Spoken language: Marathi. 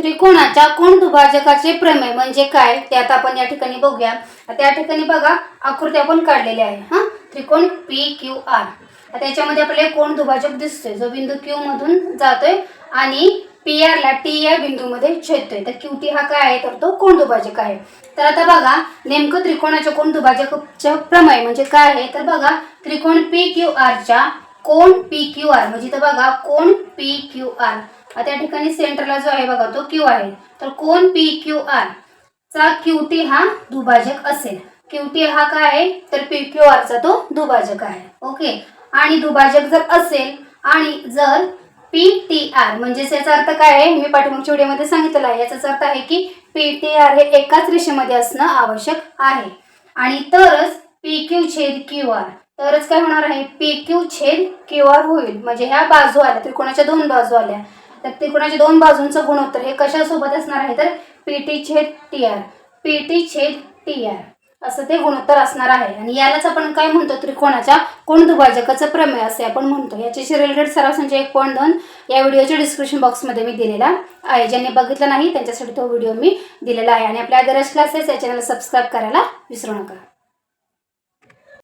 त्रिकोणाच्या कोण दुभाजकाचे प्रमेय म्हणजे काय? ते आता आपण या ठिकाणी बघूया. त्या ठिकाणी बघा आकृती आपण काढलेली आहे. हा? त्रिकोण पी क्यू आर आता याच्यामध्ये आपल्याला कोण दुभाजक दिसतोय? जो बिंदू क्यू मधून जातोय आणि पी आर ला टी या बिंदूमध्ये छेदतोय. तर क्यू टी हा काय आहे? तर तो कोण दुभाजक आहे? तर आता बघा नेमकं त्रिकोणाच्या कोण दुभाजकच्या प्रमेय म्हणजे काय आहे? तर बघा त्रिकोण पी क्यू आरच्या कोण पी क्यू आर म्हणजे तर बघा कोण पी क्यू आर त्या ठिकाणी सेंटरला जो आहे बघा तो क्यू आहे. तर कोण पी क्यू आर चा क्यू टी हा दुभाजक असेल. क्यू टी हा काय आहे? तर पी क्यू आरचा तो दुभाजक आहे. ओके? आणि दुभाजक जर असेल आणि जर पी टी आर म्हणजेच याचा अर्थ काय आहे? मी पाठीमागच्या व्हिडिओमध्ये सांगितलं आहे. याचाच अर्थ आहे की पी टी आर हे एकाच रेषेमध्ये असणं आवश्यक आहे. आणि तरच पी क्यू छेद क्यू आर तरच काय होणार आहे? पी क्यू छेद क्यू आर होईल. म्हणजे ह्या बाजू आल्या त्रिकोणाच्या दोन बाजू आल्या? तर त्रिकोणाचे दोन बाजूंचं गुणोत्तर हे कशासोबत असणार आहे? तर पी टी छेद टी आर पी टी छेद टी आर असं ते गुणोत्तर असणार आहे. आणि यालाच आपण काय म्हणतो? त्रिकोणाच्या कोण दुभाजकाचं प्रमेय असे आपण म्हणतो. याच्याशी रिलेटेड सराव संच एक पॉईंट दोन या व्हिडिओच्या डिस्क्रिप्शन बॉक्समध्ये मी दिलेला आहे. ज्यांनी बघितलं नाही त्यांच्यासाठी तो व्हिडिओ मी दिलेला आहे. आणि आपल्या अदरस क्लासेस या चॅनलला सबस्क्राईब करायला विसरू नका.